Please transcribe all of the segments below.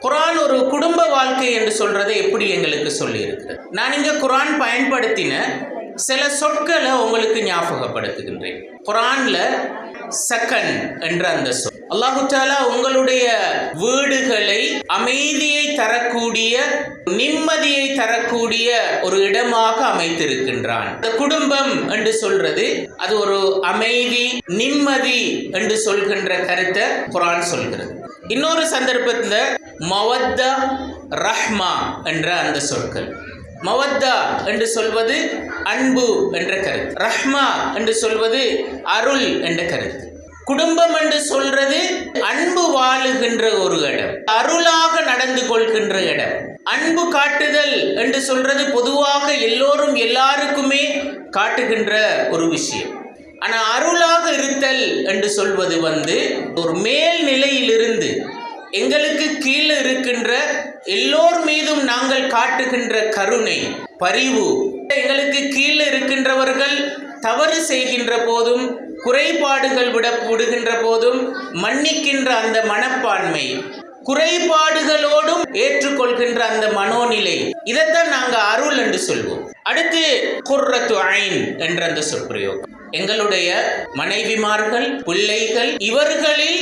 குரான் ஒரு குடும்ப வாழ்க்கை என்று சொல்றதை எப்படி எங்களுக்கு சொல்லியிருக்கிறது நான் இங்க குரான் பயன்படுத்தின சில சொற்களை உங்களுக்கு ஞாபகப்படுத்துகின்றேன். குரான்ல சக்கன் என்ற அந்த சொல். அல்லாஹு தாலா உங்களுடைய வீடுகளை அமைதியை தரக்கூடிய நிம்மதியை தரக்கூடிய ஒரு இடமாக அமைத்திருக்கின்றான். இந்த குடும்பம் என்று சொல்றது அது ஒரு அமைதி நிம்மதி என்று சொல்கின்ற கருத்தை குரான் சொல்கிறது. இன்னொரு சந்தர்ப்பத்தில் மவத்த ரஹ்மா என்ற அந்த சொற்கள். மவத்தா என்று சொல்வது அன்பு என்ற கருத்து. ரஹ்மா என்று சொல்வது அருள் என்ற கருத்து. குடும்பம் என்று சொல்றது அன்பு வாழுகின்ற ஒரு இடம். அருளாக நடந்து கொள்கின்ற இடம். அன்பு காட்டுதல் என்று சொல்றது பொதுவாக எல்லோரும் எல்லாருக்குமே காட்டுகின்ற ஒரு விஷயம். ஆனால் அருளாக இருத்தல் என்று சொல்வது வந்து ஒரு மேல்நிலையிலிருந்து எங்களுக்கு கீழே இருக்கின்ற எல்லோர் மீதும் நாங்கள் காட்டுகின்ற கருணை பரிவு. எங்களுக்கு கீழே இருக்கின்றவர்கள் தவறு செய்கின்ற போதும் குறைபாடுகள் விட விடுகின்ற போதும் மன்னிக்கின்ற அந்த மனப்பான்மை குறைபாடுகளோடும் ஏற்றுக்கொள்கின்ற அந்த மனோநிலை. இதைத்தான் நாங்கள் அருள் என்று சொல்வோம். அடுத்து குர்ரத்து ஐன் என்ற அந்த சொற்பிரயோகம். எங்களுடைய மனைவிமார்கள் பிள்ளைகள் இவர்களில்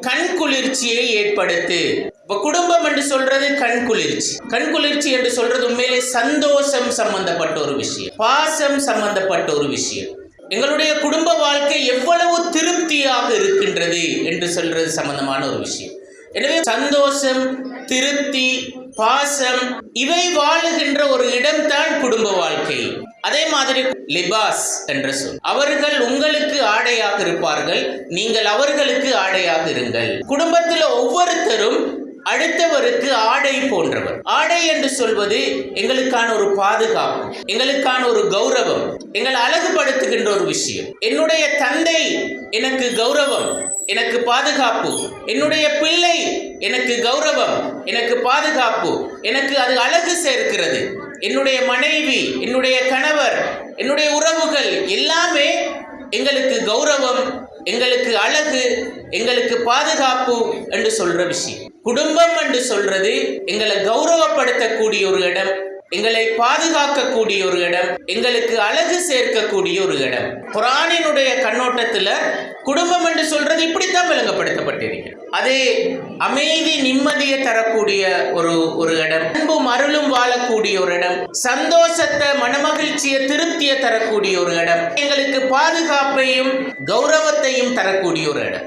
கண் குளிர்ச்சியை ஏற்படுத்து. இப்போ குடும்பம் என்று சொல்றது கண் குளிர்ச்சி. கண் குளிர்ச்சி என்று சொல்றது உண்மையிலே சந்தோஷம் சம்பந்தப்பட்ட ஒரு விஷயம். பாசம் சம்பந்தப்பட்ட ஒரு விஷயம். எங்களுடைய குடும்ப வாழ்க்கை எவ்வளவு திருப்தியாக இருக்கின்றது என்று சொல்றது சம்பந்தமான ஒரு விஷயம். எனவே சந்தோஷம் திருப்தி பாசம் இவை வாழுகின்ற ஒரு இடம்தான் குடும்ப வாழ்க்கை. அதே மாதிரி லிபாஸ் என்ற சொல். அவர்கள் உங்களுக்கு ஆடையாக இருப்பார்கள் நீங்கள் அவர்களுக்கு ஆடையாக இருங்கள். குடும்பத்தில் ஒவ்வொருத்தரும் அடுத்தவருக்கு ஆடை போன்றவர். ஆடை என்று சொல்வது எங்களுக்கான ஒரு பாதுகாப்பு எங்களுக்கான ஒரு கௌரவம் எங்களை அழகுபடுத்துகின்ற ஒரு விஷயம். என்னுடைய தந்தை எனக்கு கௌரவம் எனக்கு பாதுகாப்பு. என்னுடைய பிள்ளை எனக்கு கௌரவம் எனக்கு பாதுகாப்பு. எனக்கு அது அழகு சேர்க்கிறது. என்னுடைய மனைவி என்னுடைய கணவர் என்னுடைய உறவுகள் எல்லாமே எங்களுக்கு கௌரவம் எங்களுக்கு அழகு எங்களுக்கு பாதுகாப்பு என்று சொல்ற விஷயம். குடும்பம் என்று சொல்றது எங்களை கௌரவப்படுத்தக்கூடிய ஒரு இடம். எங்களை பாதுகாக்கக்கூடிய ஒரு இடம் எங்களுக்கு அழகு சேர்க்கக்கூடிய ஒரு இடம். குரானினுடைய கண்ணோட்டத்தில் குடும்பம் என்று சொல்றது இப்படித்தான் விளங்கப்படுத்தப்பட்டிருக்கு அதே அமைதி நிம்மதியை தரக்கூடிய ஒரு ஒரு இடம் அன்பும் அருளும் வாழக்கூடிய ஒரு இடம் சந்தோஷத்தை மனமகிழ்ச்சியை திருப்தியை தரக்கூடிய ஒரு இடம் எங்களுக்கு பாதுகாப்பையும் கௌரவத்தையும் தரக்கூடிய ஒரு இடம்.